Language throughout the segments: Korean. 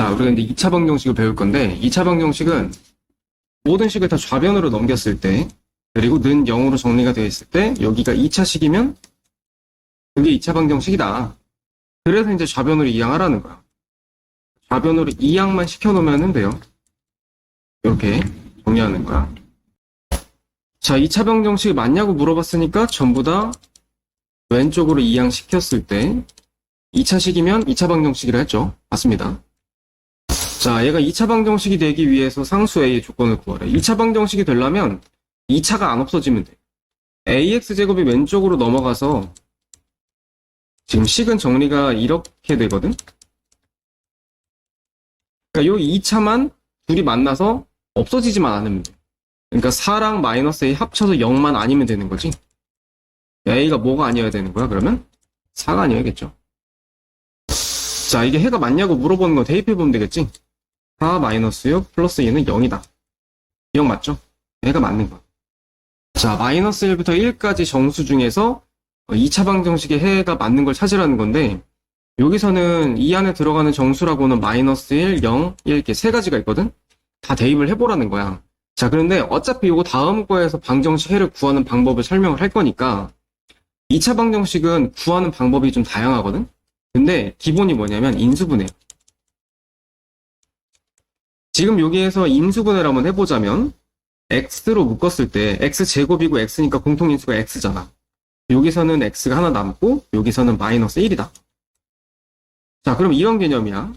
자, 우리가 이제 2차 방정식을 배울 건데, 2차 방정식은 모든 식을 다 좌변으로 넘겼을 때, 그리고 는 0으로 정리가 되어 있을 때, 여기가 2차식이면, 그게 2차 방정식이다. 그래서 이제 좌변으로 이항하라는 거야. 좌변으로 이항만 시켜놓으면 돼요. 이렇게 정리하는 거야. 자, 2차 방정식이 맞냐고 물어봤으니까 전부 다 왼쪽으로 이항시켰을 때 2차식이면 2차 방정식이라 했죠. 맞습니다. 자, 얘가 2차 방정식이 되기 위해서 상수 A의 조건을 구하래. 2차 방정식이 되려면 2차가 안 없어지면 돼. AX제곱이 왼쪽으로 넘어가서 지금 식은 정리가 이렇게 되거든? 그러니까 요 2차만 둘이 만나서 없어지지만 않으면 돼. 그러니까 4랑 마이너스 A 합쳐서 0만 아니면 되는 거지. A가 뭐가 아니어야 되는 거야, 그러면? 4가 아니어야겠죠. 자, 이게 해가 맞냐고 물어보는 거 대입해보면 되겠지? 4 마이너스 6 플러스 2는 0이다. 0 맞죠? 해가 맞는 거야. 자, 마이너스 1부터 1까지 정수 중에서 2차 방정식의 해가 맞는 걸 찾으라는 건데, 여기서는 이 안에 들어가는 정수라고는 마이너스 1, 0, 1 이렇게 세 가지가 있거든? 다 대입을 해보라는 거야. 자, 그런데 어차피 요거 다음 거에서 방정식 해를 구하는 방법을 설명을 할 거니까, 2차 방정식은 구하는 방법이 좀 다양하거든? 근데 기본이 뭐냐면 인수분해. 지금 여기에서 인수분해를 한번 해보자면 x로 묶었을 때 x제곱이고 x니까 공통인수가 x잖아. 여기서는 x가 하나 남고 여기서는 마이너스 1이다. 자 그럼 이런 개념이야.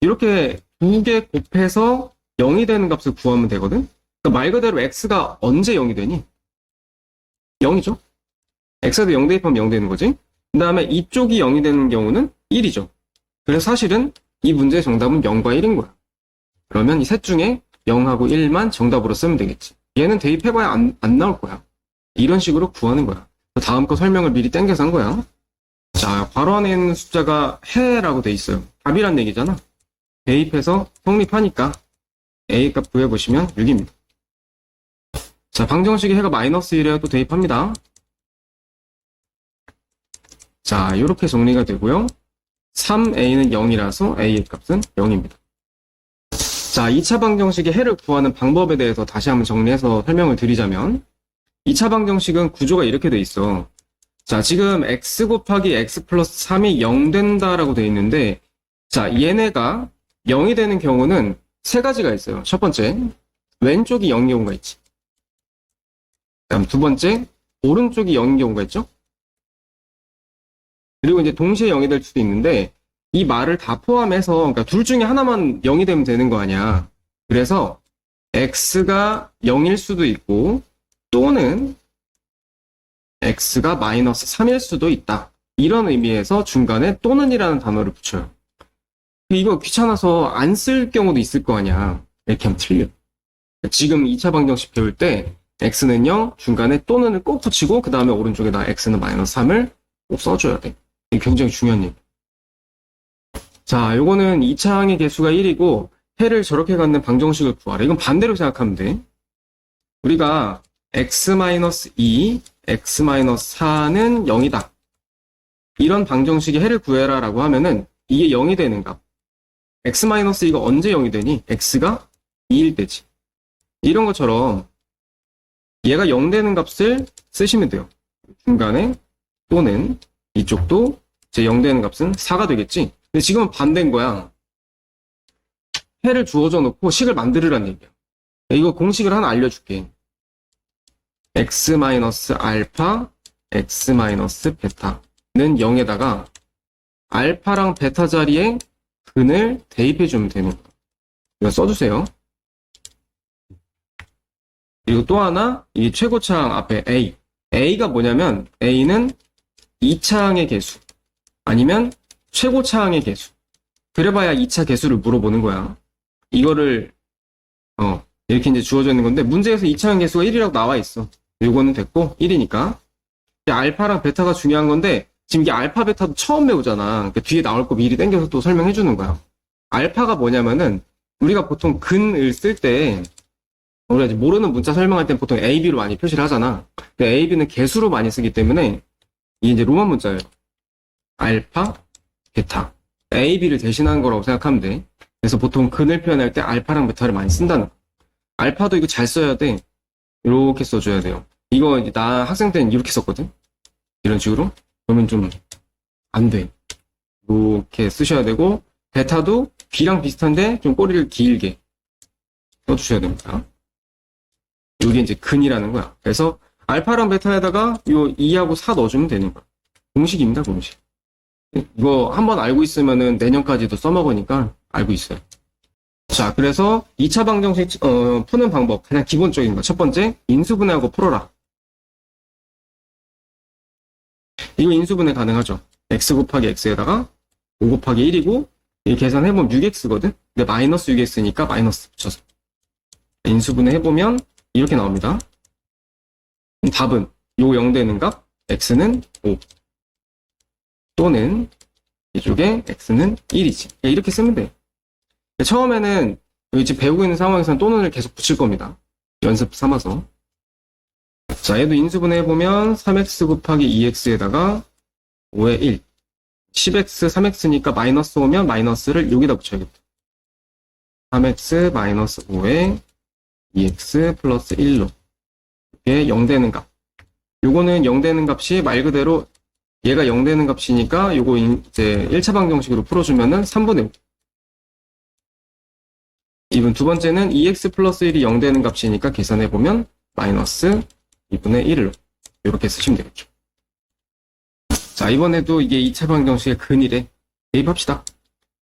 이렇게 두 개 곱해서 0이 되는 값을 구하면 되거든? 그러니까 말 그대로 x가 언제 0이 되니? 0이죠. x에도 0 대입하면 0 되는 거지. 그 다음에 이쪽이 0이 되는 경우는 1이죠. 그래서 사실은 이 문제의 정답은 0과 1인 거야. 그러면 이 셋 중에 0하고 1만 정답으로 쓰면 되겠지. 얘는 대입해봐야 안, 안 나올 거야. 이런 식으로 구하는 거야. 다음 거 설명을 미리 땡겨서 한 거야. 자, 괄호 안에 있는 숫자가 해라고 돼 있어요. 답이란 얘기잖아. 대입해서 성립하니까 A 값 구해보시면 6입니다. 자, 방정식의 해가 마이너스 1에 또 대입합니다. 자, 이렇게 정리가 되고요. 3a는 0이라서 a의 값은 0입니다. 자, 2차 방정식의 해를 구하는 방법에 대해서 다시 한번 정리해서 설명을 드리자면 2차 방정식은 구조가 이렇게 돼 있어. 자, 지금 x 곱하기 x 플러스 3이 0 된다라고 돼 있는데 자, 얘네가 0이 되는 경우는 세 가지가 있어요. 첫 번째, 왼쪽이 0인 경우가 있지. 그다음 두 번째, 오른쪽이 0인 경우가 있죠. 그리고 이제 동시에 0이 될 수도 있는데 이 말을 다 포함해서 그러니까 둘 중에 하나만 0이 되면 되는 거 아니야. 그래서 x가 0일 수도 있고 또는 x가 마이너스 3일 수도 있다. 이런 의미에서 중간에 또는이라는 단어를 붙여요. 이거 귀찮아서 안 쓸 경우도 있을 거 아니야. 이렇게 하면 틀려. 지금 2차 방정식 배울 때 x는 0, 중간에 또는을 꼭 붙이고 그 다음에 오른쪽에다 x는 마이너스 3을 꼭 써줘야 돼. 굉장히 중요한 일. 자, 요거는 2차항의 개수가 1이고 해를 저렇게 갖는 방정식을 구하라. 이건 반대로 생각하면 돼. 우리가 x-2, x-4는 0이다. 이런 방정식의 해를 구해라 라고 하면은 이게 0이 되는 값. x-2가 언제 0이 되니? x가 2일 때지. 이런 것처럼 얘가 0 되는 값을 쓰시면 돼요. 중간에 또는 이쪽도 제 0 되는 값은 4가 되겠지? 근데 지금은 반대인 거야. 해를 주어져 놓고 식을 만들으란 얘기야. 이거 공식을 하나 알려줄게. x-알파, x-베타는 0에다가 알파랑 베타 자리에 근을 대입해 주면 되는 거야. 이거 써주세요. 그리고 또 하나, 이 최고차항 앞에 A. A가 뭐냐면, A는 2차항의 개수. 아니면 최고 차항의 개수. 그래봐야 2차 개수를 물어보는 거야. 이거를, 어, 이렇게 이제 주어져 있는 건데, 문제에서 2차항 개수가 1이라고 나와 있어. 요거는 됐고, 1이니까. 알파랑 베타가 중요한 건데, 지금 이게 알파, 베타도 처음 배우잖아. 그러니까 뒤에 나올 거 미리 땡겨서 또 설명해 주는 거야. 알파가 뭐냐면은, 우리가 보통 근을 쓸 때, 우리가 이제 모르는 문자 설명할 땐 보통 A, B로 많이 표시를 하잖아. 근데 A, B는 개수로 많이 쓰기 때문에, 이게 이제 로만 문자예요. 알파, 베타. A, B를 대신한 거라고 생각하면 돼. 그래서 보통 근을 표현할 때 알파랑 베타를 많이 쓴다는 거. 알파도 이거 잘 써야 돼. 이렇게 써줘야 돼요. 이거 이제 나 학생 때는 이렇게 썼거든. 이런 식으로. 그러면 좀 안 돼. 이렇게 쓰셔야 되고 베타도 B랑 비슷한데 좀 꼬리를 길게 써주셔야 됩니다. 이게 이제 근이라는 거야. 그래서 알파랑 베타에다가 요 2하고 4 넣어주면 되는 거야. 공식입니다, 공식. 이거 한번 알고 있으면은 내년까지도 써먹으니까 알고 있어요. 자, 그래서 2차 방정식 어, 푸는 방법 가장 기본적인 거. 첫 번째, 인수분해하고 풀어라. 이거 인수분해 가능하죠. x 곱하기 x에다가 5 곱하기 1이고 이 계산해보면 6x거든? 근데 마이너스 6x니까 마이너스 붙여서 인수분해 해보면 이렇게 나옵니다. 그럼 답은 요 0 되는 값 x는 5 또는 이쪽에 x는 1이지. 이렇게 쓰면 돼요. 처음에는 여기 지금 배우고 있는 상황에서는 또는을 계속 붙일 겁니다. 연습 삼아서. 자, 얘도 인수분해 해보면 3x 곱하기 2x에다가 5의 1. 10x, 3x니까 마이너스 오면 마이너스를 여기다 붙여야겠다. 3x 마이너스 5에 2x 플러스 1로. 이게 0 되는 값. 요거는 0 되는 값이 말 그대로 얘가 0 되는 값이니까 요거 인- 이제 1차 방정식으로 풀어주면은 3분의 5. 이분 두 번째는 2x 플러스 1이 0 되는 값이니까 계산해보면 마이너스 2분의 1로. 이렇게 쓰시면 되겠죠. 자, 이번에도 이게 2차 방정식의 근이래. 대입합시다.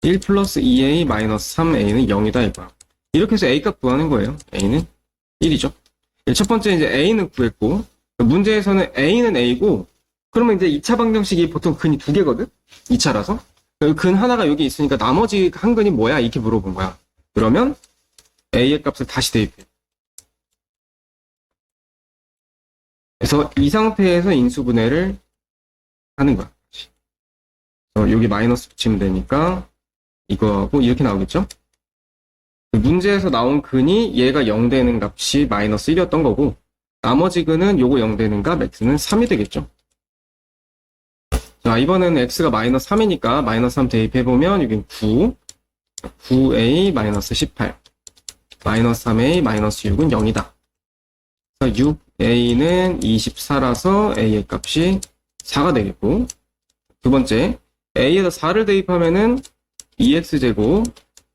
1 플러스 2a 마이너스 3a는 0이다 이거야. 이렇게 해서 a 값 구하는 거예요. a는 1이죠. 첫 번째 이제 a는 구했고, 문제에서는 a는 a고, 그러면 이제 2차 방정식이 보통 근이 두 개거든? 2차라서. 근 하나가 여기 있으니까 나머지 한 근이 뭐야? 이렇게 물어본 거야. 그러면 a의 값을 다시 대입해. 그래서 이 상태에서 인수분해를 하는 거야. 여기 마이너스 붙이면 되니까 이거하고 이렇게 나오겠죠? 그 문제에서 나온 근이 얘가 0 되는 값이 마이너스 1이었던 거고 나머지 근은 요거 0 되는 값 x는 3이 되겠죠? 자 이번에는 x가 마이너스 3이니까 마이너스 3 대입해보면 여긴 9 9a 마이너스 18 마이너스 3a 마이너스 6은 0이다. 6a는 24라서 a의 값이 4가 되겠고 두 번째 a에다 4를 대입하면은 2x제곱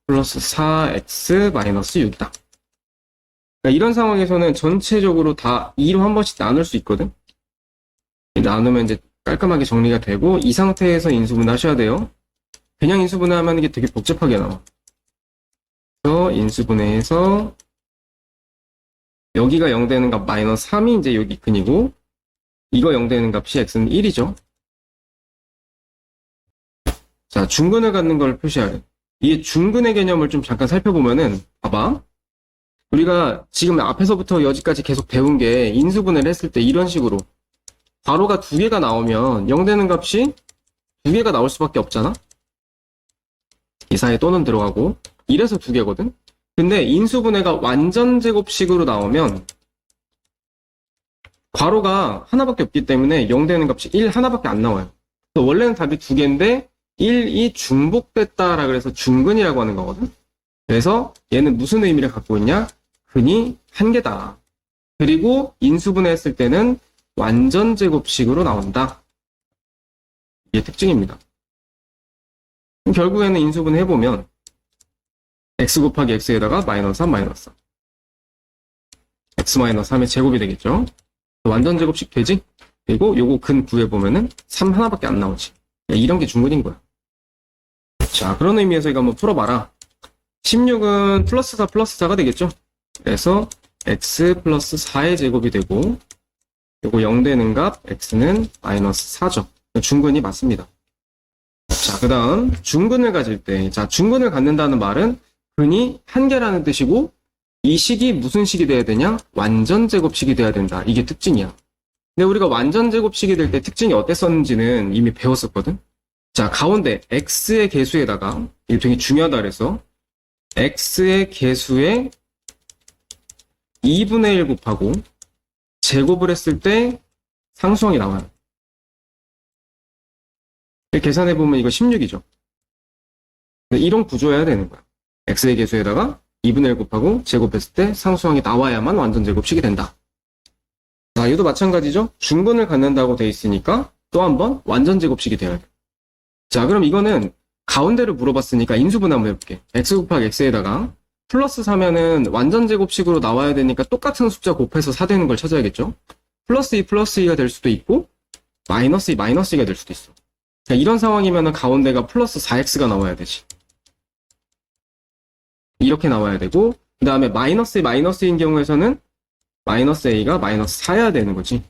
플러스 4x 마이너스 6이다. 그러니까 이런 상황에서는 전체적으로 다 2로 한 번씩 나눌 수 있거든. 나누면 이제 깔끔하게 정리가 되고 이 상태에서 인수분해 하셔야 돼요. 그냥 인수분해 하면 이게 되게 복잡하게 나와. 그래서 인수분해해서 여기가 0 되는 값 마이너스 3이 이제 여기 근이고 이거 0 되는 값이 x는 1이죠. 자, 중근을 갖는 걸 표시하래. 이 중근의 개념을 좀 잠깐 살펴보면은 봐봐. 우리가 지금 앞에서부터 여기까지 계속 배운 게 인수분해를 했을 때 이런 식으로 괄호가 두 개가 나오면 0 되는 값이 두 개가 나올 수밖에 없잖아. 이 사이에 또는 들어가고 이래서 두 개거든. 근데 인수분해가 완전 제곱식으로 나오면 괄호가 하나밖에 없기 때문에 0 되는 값이 1 하나밖에 안 나와요. 그래서 원래는 답이 두 개인데 1 이 중복됐다라 그래서 중근이라고 하는 거거든. 그래서 얘는 무슨 의미를 갖고 있냐? 근이 한 개다. 그리고 인수분해 했을 때는 완전 제곱식으로 나온다. 이게 특징입니다. 결국에는 인수분해 해보면 x 곱하기 x에다가 마이너스 3 마이너스 3 x 마이너스 3의 제곱이 되겠죠. 완전 제곱식 되지? 그리고 요거 근 구해보면은 3 하나밖에 안 나오지. 이런 게 중근인 거야. 자, 그런 의미에서 이거 한번 풀어봐라. 16은 플러스 4 플러스 4가 되겠죠? 그래서 x 플러스 4의 제곱이 되고 요거 0 되는 값 x는 마이너스 4죠. 중근이 맞습니다. 자, 그 다음 중근을 가질 때, 자, 중근을 갖는다는 말은 근이 한 개라는 뜻이고 이 식이 무슨 식이 돼야 되냐? 완전 제곱식이 돼야 된다. 이게 특징이야. 근데 우리가 완전 제곱식이 될 때 특징이 어땠었는지는 이미 배웠었거든. 자, 가운데 x의 개수에다가 이게 되게 중요하다 그래서 x의 개수에 2분의 1 곱하고 제곱을 했을 때 상수항이 나와요. 계산해보면 이거 16이죠. 이런 구조여야 되는 거야. x의 개수에다가 2분의 1 곱하고 제곱했을 때 상수항이 나와야만 완전 제곱식이 된다. 자, 이것도 마찬가지죠? 중근을 갖는다고 돼 있으니까 또 한 번 완전 제곱식이 되어야 돼. 자, 그럼 이거는 가운데를 물어봤으니까 인수분 한번 해볼게. x 곱하기 x에다가 플러스 4면은 완전 제곱식으로 나와야 되니까 똑같은 숫자 곱해서 4 되는 걸 찾아야겠죠? 플러스 2 플러스 2가 될 수도 있고 마이너스 2 마이너스 2가 될 수도 있어. 자, 이런 상황이면은 가운데가 플러스 4x가 나와야 되지. 이렇게 나와야 되고 그 다음에 마이너스 마이너스인 경우에서는 마이너스 a가 마이너스 4여야 되는 거지.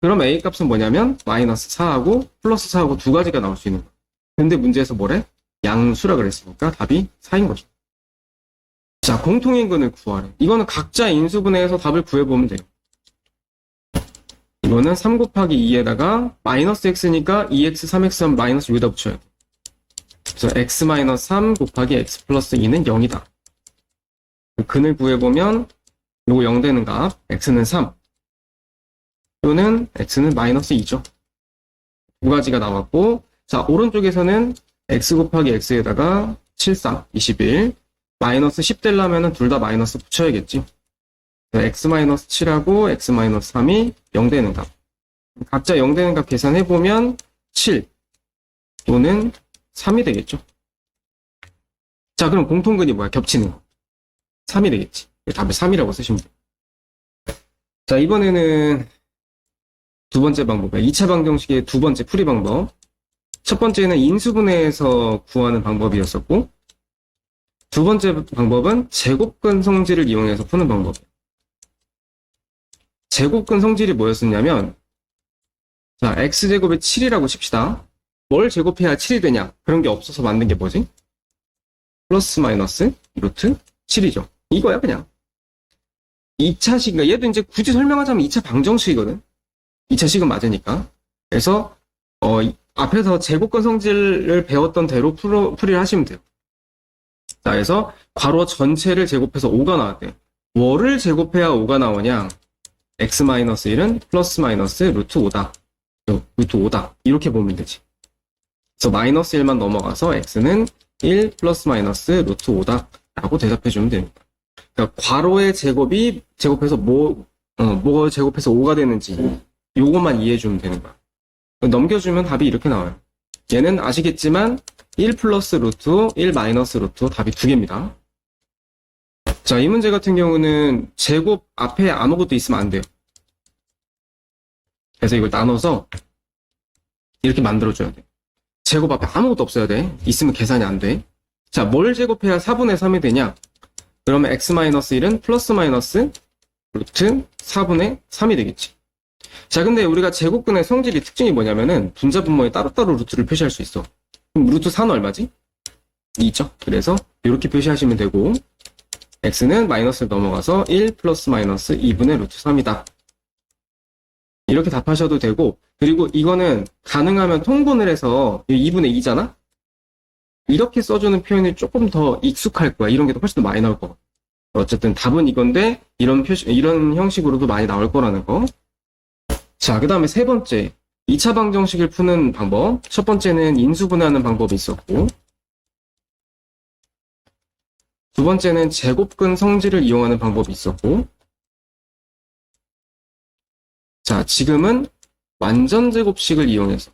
그럼 a 값은 뭐냐면 마이너스 4하고 플러스 4하고 두 가지가 나올 수 있는 거야. 근데 문제에서 뭐래? 양수라 그랬으니까 답이 4인 거죠. 자, 공통인근을 구하래. 이거는 각자 인수분해해서 답을 구해보면 돼요. 이거는 3 곱하기 2에다가 마이너스 x니까 2x, 3x 하면 마이너스 여기다 붙여야 돼. 그래서 x 마이너스 3 곱하기 x 플러스 2는 0이다. 근을 구해보면 요거 0 되는 값 x는 3 또는 x는 마이너스 2죠. 두 가지가 나왔고 자 오른쪽에서는 x 곱하기 x에다가 7, 3, 21 마이너스 10 되려면 둘다 마이너스 붙여야겠지. x 마이너스 7하고 x 마이너스 3이 0 되는 값. 각자 0 되는 값 계산해 보면 7 또는 3이 되겠죠. 자 그럼 공통근이 뭐야? 겹치는 거. 3이 되겠지. 답을 3이라고 쓰시면 돼요. 자, 이번에는 두 번째 방법이야. 2차 방정식의 두 번째 풀이 방법. 첫 번째는 인수분해에서 구하는 방법이었었고, 두 번째 방법은 제곱근 성질을 이용해서 푸는 방법이에요. 제곱근 성질이 뭐였었냐면, 자, x제곱에 7이라고 칩시다. 뭘 제곱해야 7이 되냐? 그런 게 없어서 만든 게 뭐지? 플러스 마이너스 루트 7이죠. 이거야, 그냥. 2차식, 그러니까 얘도 이제 굳이 설명하자면 2차 방정식이거든. 2차식은 맞으니까. 그래서, 어, 이- 앞에서 제곱권 성질을 배웠던 대로 풀어, 풀이를 하시면 돼요. 자, 그래서 괄호 전체를 제곱해서 5가 나왔대. 뭐를 제곱해야 5가 나오냐? x-1은 플러스 마이너스 루트 5다. 루트 5다. 이렇게 보면 되지. 그래서 마이너스 1만 넘어가서 x는 1 플러스 마이너스 루트 5다. 라고 대답해 주면 됩니다. 그러니까 괄호의 제곱이 제곱해서 뭐, 어, 뭐 제곱해서 5가 되는지 요것만 이해해 주면 되는 거야. 넘겨주면 답이 이렇게 나와요. 얘는 아시겠지만 1 플러스 루트 1 마이너스 루트 답이 두 개입니다. 자, 이 문제 같은 경우는 제곱 앞에 아무것도 있으면 안 돼요. 그래서 이걸 나눠서 이렇게 만들어줘야 돼. 제곱 앞에 아무것도 없어야 돼. 있으면 계산이 안 돼. 자, 뭘 제곱해야 4분의 3이 되냐? 그러면 x-1은 플러스 마이너스 루트 4분의 3이 되겠지. 자, 근데 우리가 제곱근의 성질이 특징이 뭐냐면은 분자 분모에 따로따로 루트를 표시할 수 있어. 그럼 루트 4는 얼마지? 2죠. 그래서 이렇게 표시하시면 되고 x는 마이너스를 넘어가서 1 플러스 마이너스 2분의 루트 3이다. 이렇게 답하셔도 되고 그리고 이거는 가능하면 통분을 해서 2분의 2잖아? 이렇게 써주는 표현이 조금 더 익숙할 거야. 이런 게 훨씬 더 많이 나올 거고. 어쨌든 답은 이건데 이런 표시 이런 형식으로도 많이 나올 거라는 거. 자, 그 다음에 세 번째. 2차 방정식을 푸는 방법. 첫 번째는 인수분해하는 방법이 있었고, 두 번째는 제곱근 성질을 이용하는 방법이 있었고, 자, 지금은 완전 제곱식을 이용해서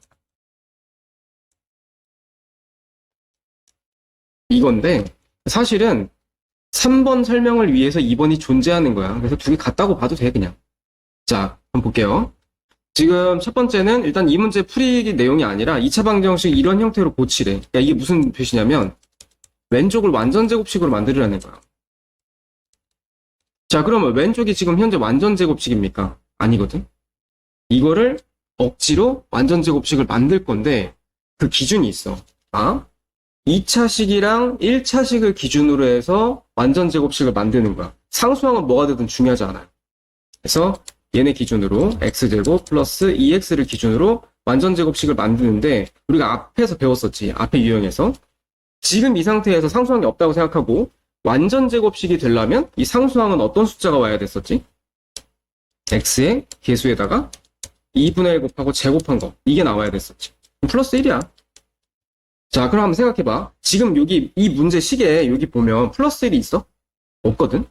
이건데, 사실은 3번 설명을 위해서 2번이 존재하는 거야. 그래서 두 개 같다고 봐도 돼, 그냥. 자, 한번 볼게요. 지금 첫 번째는 일단 이 문제 풀이 내용이 아니라 2차 방정식 이런 형태로 고치래. 그러니까 이게 무슨 표시냐면 왼쪽을 완전 제곱식으로 만들으라는 거야. 자, 그러면 왼쪽이 지금 현재 완전 제곱식입니까? 아니거든. 이거를 억지로 완전 제곱식을 만들 건데 그 기준이 있어. 아? 2차식이랑 1차식을 기준으로 해서 완전 제곱식을 만드는 거야. 상수항은 뭐가 되든 중요하지 않아요. 그래서 얘네 기준으로 x제곱 플러스 2x를 기준으로 완전 제곱식을 만드는데 우리가 앞에서 배웠었지. 앞에 유형에서. 지금 이 상태에서 상수항이 없다고 생각하고 완전 제곱식이 되려면 이 상수항은 어떤 숫자가 와야 됐었지? x의 개수에다가 2분의 1 곱하고 제곱한 거. 이게 나와야 됐었지. 플러스 1이야. 자, 그럼 한번 생각해봐. 지금 여기 이 문제 시계에 여기 보면 플러스 1이 있어? 없거든?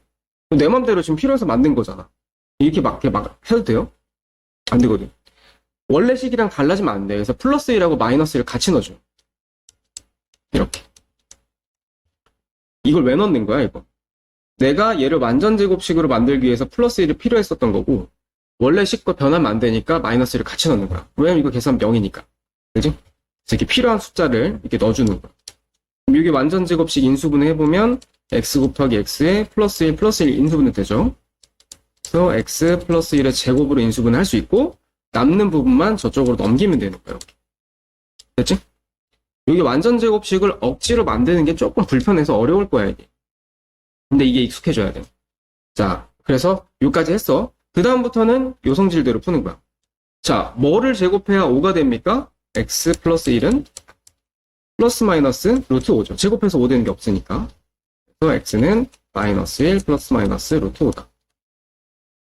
내 맘대로 지금 필요해서 만든 거잖아. 이렇게 막, 이렇게 막 해도 돼요? 안 되거든. 원래 식이랑 달라지면 안 돼. 그래서 플러스 1하고 마이너스 1을 같이 넣어줘. 이렇게. 이걸 왜 넣는 거야, 이거? 내가 얘를 완전 제곱식으로 만들기 위해서 플러스 1이 필요했었던 거고, 원래 식과 변하면 안 되니까 마이너스 1을 같이 넣는 거야. 왜냐면 이거 계산 0이니까. 그지? 이렇게 필요한 숫자를 이렇게 넣어주는 거야. 그럼 이게 완전 제곱식 인수분해 해보면, x 곱하기 x에 플러스 1 플러스 1 인수분해 되죠. 그래서 x 플러스 1의 제곱으로 인수분해 할수 있고, 남는 부분만 저쪽으로 넘기면 되는 거예요. 됐지? 여기 완전 제곱식을 억지로 만드는 게 조금 불편해서 어려울 거야, 이게. 근데 이게 익숙해져야 돼. 자, 그래서 여기까지 했어. 그 다음부터는 요 성질대로 푸는 거야. 자, 뭐를 제곱해야 5가 됩니까? x 플러스 1은 플러스 마이너스 루트 5죠. 제곱해서 5 되는 게 없으니까. 그래서 x는 마이너스 1 플러스 마이너스 루트 5다.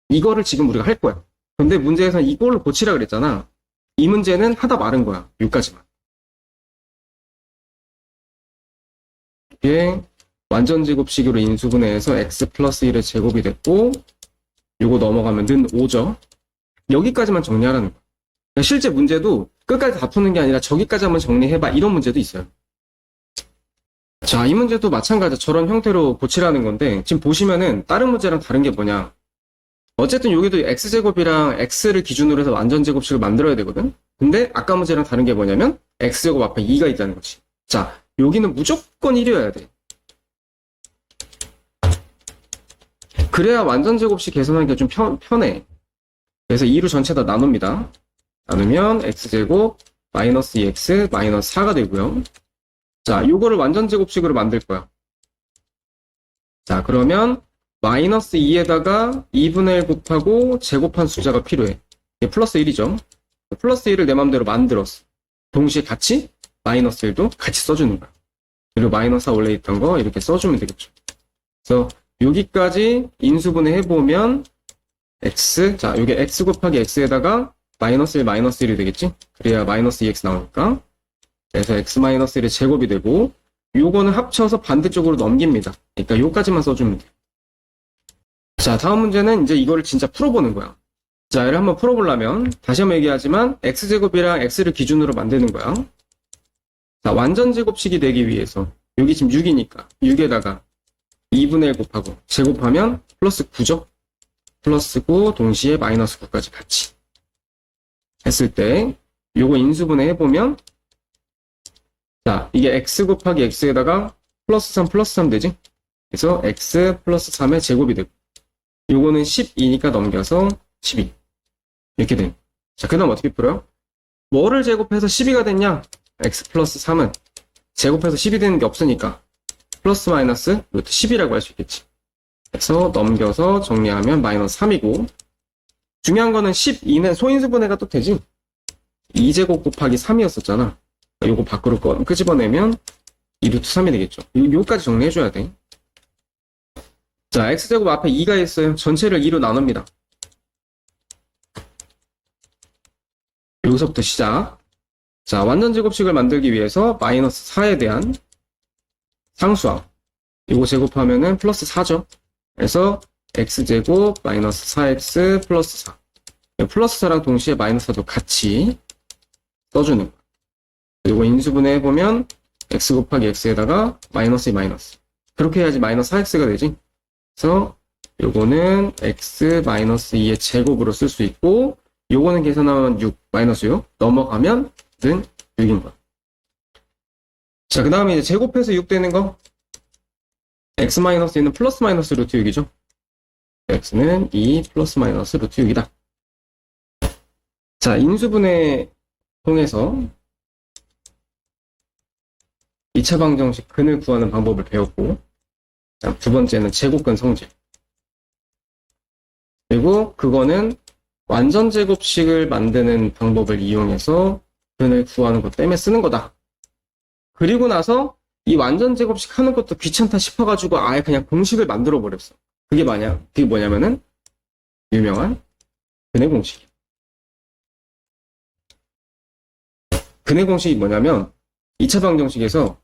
이거를 지금 우리가 할 거야. 근데 문제에서는 이걸로 고치라 그랬잖아. 이 문제는 하다 마른 거야. 여기까지만. 이게 완전 제곱식으로 인수분해해서 x 플러스 1의 제곱이 됐고 요거 넘어가면 는 5죠. 여기까지만 정리하라는 거야. 그러니까 실제 문제도 끝까지 다 푸는 게 아니라 저기까지 한번 정리해봐 이런 문제도 있어요. 자, 이 문제도 마찬가지 저런 형태로 고치라는 건데 지금 보시면은 다른 문제랑 다른 게 뭐냐 어쨌든 여기도 x제곱이랑 x를 기준으로 해서 완전 제곱식을 만들어야 되거든? 근데 아까 문제랑 다른 게 뭐냐면 x제곱 앞에 2가 있다는 거지. 자 여기는 무조건 1이어야 돼. 그래야 완전 제곱식 계산하기가 좀 편, 편해. 그래서 2로 전체 다 나눕니다. 나누면 x제곱 마이너스 2x 마이너스 4가 되고요. 자 요거를 완전 제곱식으로 만들 거야. 자 그러면 마이너스 2에다가 2분의 1 곱하고 제곱한 숫자가 필요해. 플러스 1이죠. 플러스 1을 내 맘대로 만들었어. 동시에 같이 마이너스 1도 같이 써주는 거야. 그리고 마이너스 4 원래 있던 거 이렇게 써주면 되겠죠. 그래서 여기까지 인수분해 해보면 x, 자 이게 x 곱하기 x에다가 마이너스 1 마이너스 1이 되겠지? 그래야 마이너스 2x 나오니까 그래서 x 마이너스 1의 제곱이 되고 요거는 합쳐서 반대쪽으로 넘깁니다. 그러니까 요까지만 써주면 돼. 자, 다음 문제는 이제 이거를 진짜 풀어보는 거야. 자, 얘를 한번 풀어보려면, 다시 한번 얘기하지만, x제곱이랑 x를 기준으로 만드는 거야. 자, 완전 제곱식이 되기 위해서, 여기 지금 6이니까, 6에다가 2분의 1 곱하고, 제곱하면 플러스 9죠? 플러스 9, 동시에 마이너스 9까지 같이. 했을 때, 요거 인수분해 해보면, 자, 이게 x 곱하기 x에다가 플러스 3 플러스 3 되지? 그래서 x 플러스 3의 제곱이 되고, 요거는 12니까 넘겨서 12. 이렇게 돼. 자, 그 다음 어떻게 풀어요? 뭐를 제곱해서 12가 됐냐? x 플러스 3은 제곱해서 10이 되는 게 없으니까 플러스 마이너스 루트 10이라고 할 수 있겠지. 그래서 넘겨서 정리하면 마이너스 3이고 중요한 거는 12는 소인수 분해가 또 되지. 2제곱 곱하기 3이었었잖아. 요거 밖으로 꺼, 끄집어내면 2루트 3이 되겠죠. 요, 요까지 정리해줘야 돼. 자, x제곱 앞에 2가 있어요. 전체를 2로 나눕니다. 여기서부터 시작. 자, 완전 제곱식을 만들기 위해서 마이너스 4에 대한 상수함. 이거 제곱하면은 플러스 4죠. 그래서 x제곱 마이너스 4x 플러스 4. 플러스 4랑 동시에 마이너스 4도 같이 써주는 거예요. 그리고 인수분해 해보면 x 곱하기 x에다가 마이너스 2 마이너스. 그렇게 해야지 마이너스 4x가 되지. 그래서 요거는 x-2의 제곱으로 쓸 수 있고 요거는 계산하면 6 마이너스 6 넘어가면 는 6인 거야. 자, 그 다음에 이제 제곱해서 6 되는 거 x-2는 플러스 마이너스 루트 6이죠. x는 2 플러스 마이너스 루트 6이다. 자, 인수분해 통해서 2차 방정식 근을 구하는 방법을 배웠고 자, 두 번째는 제곱근 성질. 그리고 그거는 완전 제곱식을 만드는 방법을 이용해서 근을 구하는 것 때문에 쓰는 거다. 그리고 나서 이 완전 제곱식 하는 것도 귀찮다 싶어가지고 아예 그냥 공식을 만들어 버렸어. 그게 뭐냐? 그게 뭐냐면은 유명한 근의 공식. 근의 공식이 뭐냐면 2차 방정식에서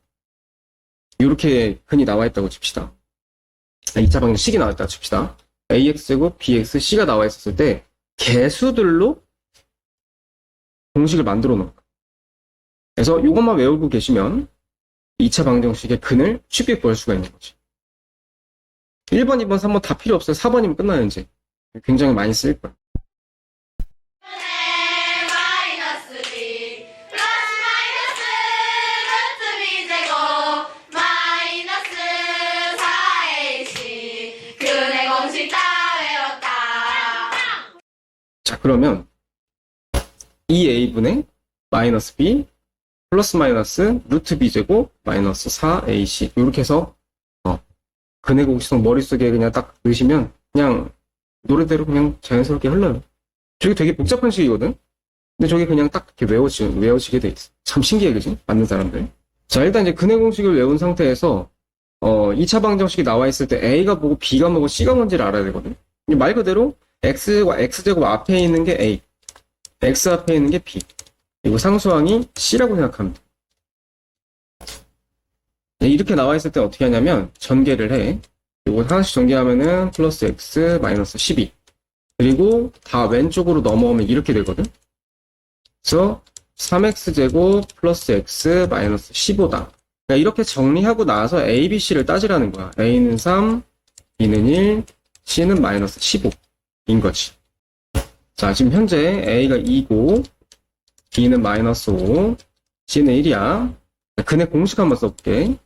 이렇게 근이 나와 있다고 칩시다. 아, 2차 방정식이 있다고 칩시다. ax제곱 bx c가 나와 있었을 때 개수들로 공식을 만들어 놓은 거예요. 그래서 이것만 외우고 계시면 2차 방정식의 근을 쉽게 구할 수가 있는 거지. 1번, 2번, 3번 다 필요 없어요. 4번이면 끝나요, 이제. 굉장히 많이 쓸 거야. 자, 그러면 2a분의 마이너스 b 플러스 마이너스 루트 b 제곱 마이너스 4ac 이렇게 해서 어, 근의 공식성 머릿속에 그냥 딱 넣으시면 그냥 노래대로 그냥 자연스럽게 흘러요. 저게 되게 복잡한 식이거든? 근데 저게 그냥 딱 이렇게 외워지, 외워지게 돼 있어. 참 신기해, 그지? 맞는 사람들. 자, 일단 이제 근의 공식을 외운 상태에서 어, 2차 방정식이 나와 있을 때 A가 뭐고 B가 뭐고 C가 뭔지를 알아야 되거든? 말 그대로 X와 X제곱 앞에 있는 게 A, X 앞에 있는 게 B, 그리고 상수항이 C라고 생각하면 돼. 네, 이렇게 나와 있을 때 어떻게 하냐면 전개를 해. 이거 하나씩 전개하면은 플러스 X 마이너스 12. 그리고 다 왼쪽으로 넘어오면 이렇게 되거든? 그래서 3x제곱 플러스 x 마이너스 15다. 그러니까 이렇게 정리하고 나서 a, b, c를 따지라는 거야. a는 3, b는 1, c는 마이너스 15 인 거지. 자, 지금 현재 a가 2고 b는 마이너스 5, c는 1이야. 근의 공식 한번 써볼게.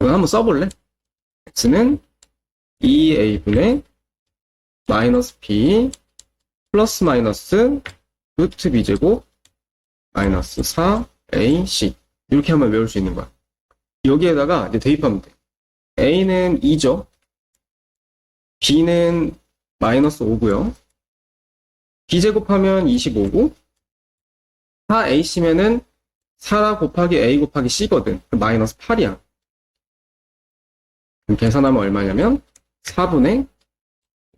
이거 한번 써볼래? x는 2a분의 마이너스 b 플러스 마이너스 루트 b제곱 마이너스 4ac 이렇게 하면 외울 수 있는 거야. 여기에다가 이제 대입하면 돼. a는 2죠. B는 마이너스 5고요. b제곱하면 25고 4ac면은 4 곱하기 a 곱하기 c거든. 그 마이너스 8이야. 그럼 계산하면 얼마냐면 4분의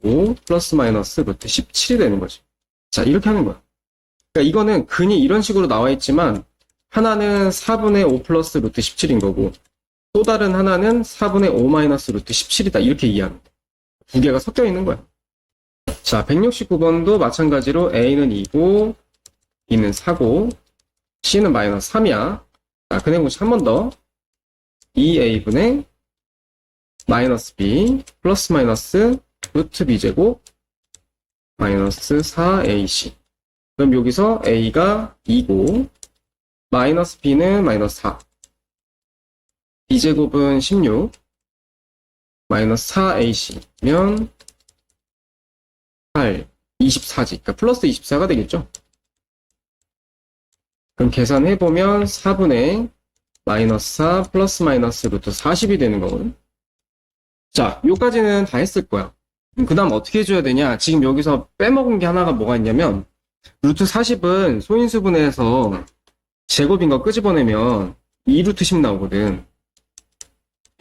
5 플러스 마이너스 루트 17이 되는 거지. 자, 이렇게 하는 거야. 그러니까 이거는 근이 이런 식으로 나와 있지만 하나는 4분의 5 플러스 루트 17인 거고 또 다른 하나는 4분의 5 마이너스 루트 17이다. 이렇게 돼. 두 개가 섞여 있는 거야. 자, 169번도 마찬가지로 A는 2고 B는 4고 C는 마이너스 3이야. 자, 근의 공식 한 번 더. 2A분의 마이너스 B 플러스 마이너스 루트 B제곱 마이너스 4AC 그럼 여기서 A가 2고 마이너스 B는 마이너스 4 B제곱은 16 마이너스 4AC 면 8 24지. 그러니까 플러스 24가 되겠죠? 그럼 계산해보면 4분의 마이너스 4 플러스 마이너스 루트 40이 되는 거거든? 자 요까지는 다 했을 거야. 그 다음 어떻게 해줘야 되냐? 지금 여기서 빼먹은 게 하나가 뭐가 있냐면 루트 40은 소인수분해에서 제곱인 거 끄집어내면 2루트 10 나오거든.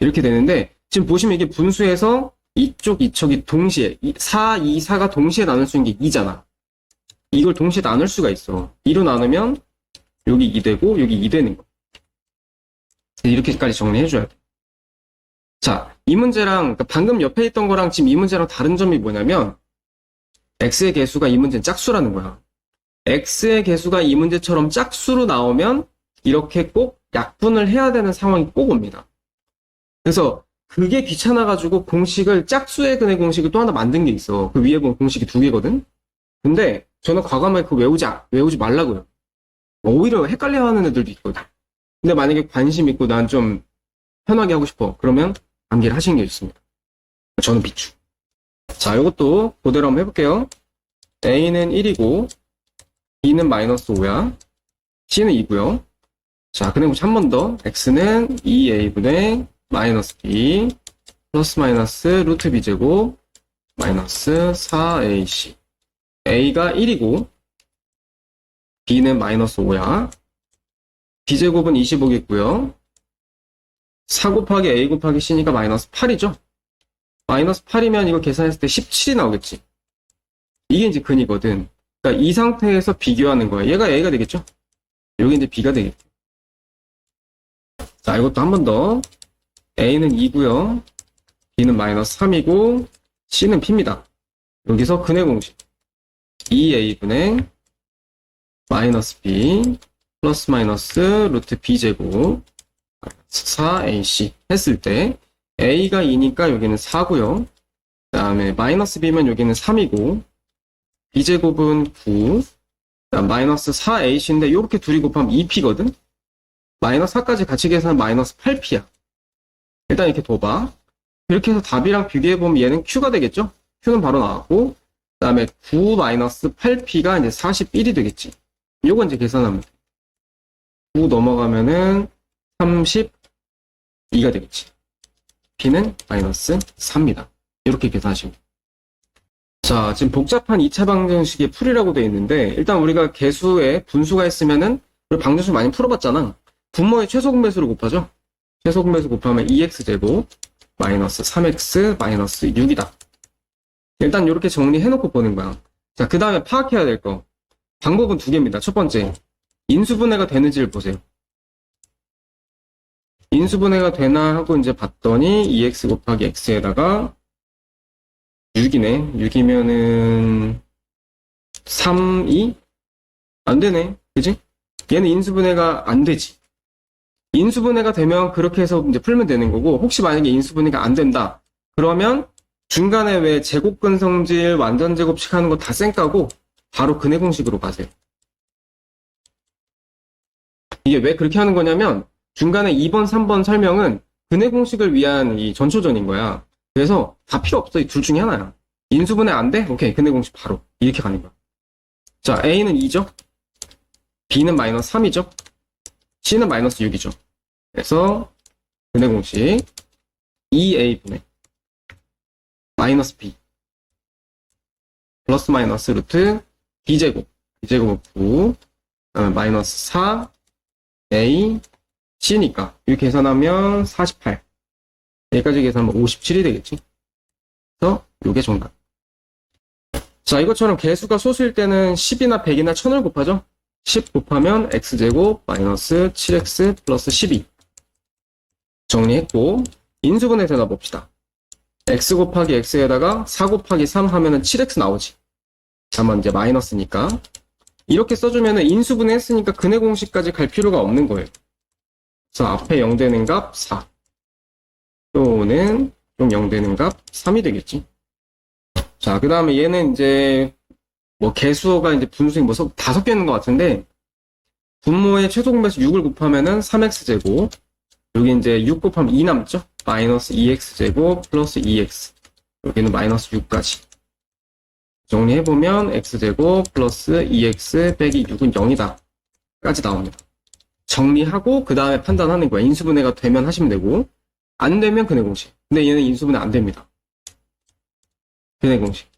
이렇게 되는데 지금 보시면 이게 분수에서 이쪽 이쪽이 동시에 4, 2, 4가 동시에 나눌 수 있는 게 2잖아. 이걸 동시에 나눌 수가 있어. 2로 나누면 여기 2 되고 여기 2 되는 거. 이렇게까지 정리해줘야 돼. 자, 이 문제랑 그러니까 방금 옆에 있던 거랑 지금 이 문제랑 다른 점이 뭐냐면 x의 개수가 이 문제는 짝수라는 거야. x의 개수가 이 문제처럼 짝수로 나오면 이렇게 꼭 약분을 해야 되는 상황이 꼭 옵니다. 그래서 그게 귀찮아가지고 공식을 짝수의 근의 공식을 또 하나 만든 게 있어. 그 위에 보면 공식이 두 개거든. 근데 저는 과감하게 그거 외우지 아- 외우지 말라고요. 오히려 헷갈려하는 애들도 있거든. 근데 만약에 관심 있고 난 좀 편하게 하고 싶어. 그러면 암기를 하시는 게 좋습니다. 저는 비추. 자, 이것도 그대로 한번 해볼게요. A는 1이고 B는 마이너스 5야. C는 2고요. 자, 그럼 한번 더. X는 2A분의 마이너스 B 플러스 마이너스 루트 B제곱 마이너스 4AC A가 1이고 B는 마이너스 5야. B제곱은 25겠고요. 4 곱하기 A 곱하기 C니까 마이너스 8이죠. 마이너스 8이면 이거 계산했을 때 17이 나오겠지. 이게 이제 근이거든. 그러니까 이 상태에서 비교하는 거야. 얘가 A가 되겠죠? 여기 이제 B가 되겠죠. 자, 이것도 한 번 더. A는 2고요. B는 마이너스 3이고, C는 P입니다. 여기서 근의 공식. 2A분의 마이너스 B 플러스 마이너스 루트 B제곱 4AC 했을 때 A가 2니까 여기는 4고요. 그 다음에 마이너스 B면 여기는 3이고 B제곱은 9 그다음 마이너스 4AC인데 이렇게 둘이 곱하면 2P거든? 마이너스 4까지 같이 계산하면 마이너스 8P야. 일단 이렇게 둬봐. 이렇게 해서 답이랑 비교해보면 얘는 Q가 되겠죠? Q는 바로 나왔고 그 다음에 9 마이너스 8P가 이제 41이 되겠지. 요거 이제 계산하면 돼. 9 넘어가면은 32가 되겠지. P는 마이너스 3입니다. 이렇게 계산하시면. 자, 지금 복잡한 2차 방정식의 풀이라고 되어 있는데, 일단 우리가 개수에 분수가 있으면은, 우리 방정식 많이 풀어봤잖아. 분모의 최소 공배수를 곱하죠? 공배수 곱하면 2x제곱, 마이너스 3x, 마이너스 6이다. 일단 이렇게 정리해놓고 보는 거야. 자, 그 다음에 파악해야 될 거. 방법은 두 개입니다. 첫 번째, 인수분해가 되는지를 보세요. 인수분해가 되나 하고 이제 봤더니 2x 곱하기 x에다가 6이네. 6이면은 3, 2? 안 되네. 그지? 얘는 인수분해가 안 되지. 인수분해가 되면 그렇게 해서 이제 풀면 되는 거고 혹시 만약에 인수분해가 안 된다. 그러면 중간에 왜 제곱근 성질 완전 제곱식 하는 거 다 쌩까고 바로 근해 공식으로 가세요. 이게 왜 그렇게 하는 거냐면 중간에 2번, 3번 설명은 근해 공식을 위한 이 전초전인 거야. 그래서 다 필요 없어. 이 둘 중에 하나야. 인수분해 안 돼? 오케이. 근해 공식 바로. 이렇게 가는 거야. 자, A는 2죠. B는 마이너스 3이죠. C는 마이너스 6이죠. 그래서 근해 공식 2A분의 마이너스 B 플러스 마이너스 루트 B제곱 B제곱 9 그다음에 마이너스 4 A C니까 이렇게 계산하면 48 여기까지 계산하면 57이 되겠지? 그래서 요게 정답. 자 이것처럼 개수가 소수일 때는 10이나 100이나 1000을 곱하죠? 10 곱하면 x제곱 마이너스 7x 플러스 12 정리했고 인수분해 되나 봅시다. x 곱하기 x에다가 4 곱하기 3 하면은 7x 나오지. 다만 이제 마이너스니까. 이렇게 써주면은 인수분해 했으니까 근해 공식까지 갈 필요가 없는 거예요. 그래서 앞에 0 되는 값 4. 또는 좀 0 되는 값 3이 되겠지. 자, 그 다음에 얘는 이제 뭐 개수가 이제 분수에 뭐 섞- 다 섞여 있는 것 같은데 분모의 최소 공배수 6을 곱하면은 3x제곱 여기 이제 6 곱하면 2 남죠? 마이너스 2x제곱 플러스 2x 여기는 마이너스 6까지 정리해보면 x제곱 플러스 2x 빼기 6은 0이다 까지 나옵니다. 정리하고 그 다음에 판단하는 거야. 인수분해가 되면 하시면 되고 안 되면 근해 공식. 근데 얘는 인수분해 안 됩니다. 근해 공식.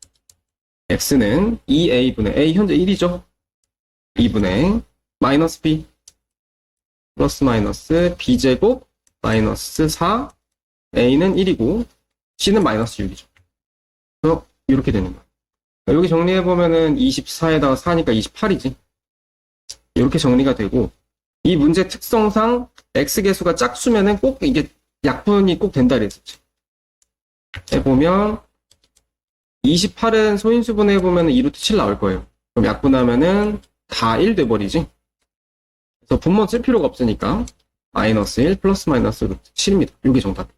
x는 2a분의 a 현재 1이죠. 2분의 마이너스 b 플러스 마이너스 b제곱 마이너스 4 a는 1이고 c는 마이너스 6이죠. 그래서 이렇게 되는 거야. 여기 정리해 보면은 24에다가 4니까 28이지. 이렇게 정리가 되고 이 문제 특성상 x계수가 짝수면은 꼭 이게 약분이 꼭 된다 그랬었지. 해보면 28은 소인수분 해보면 2루트 7 나올 거예요. 그럼 약분하면은 다 1 돼버리지. 그래서 분모 쓸 필요가 없으니까 마이너스 1 플러스 마이너스 루트 7입니다. 이게 정답.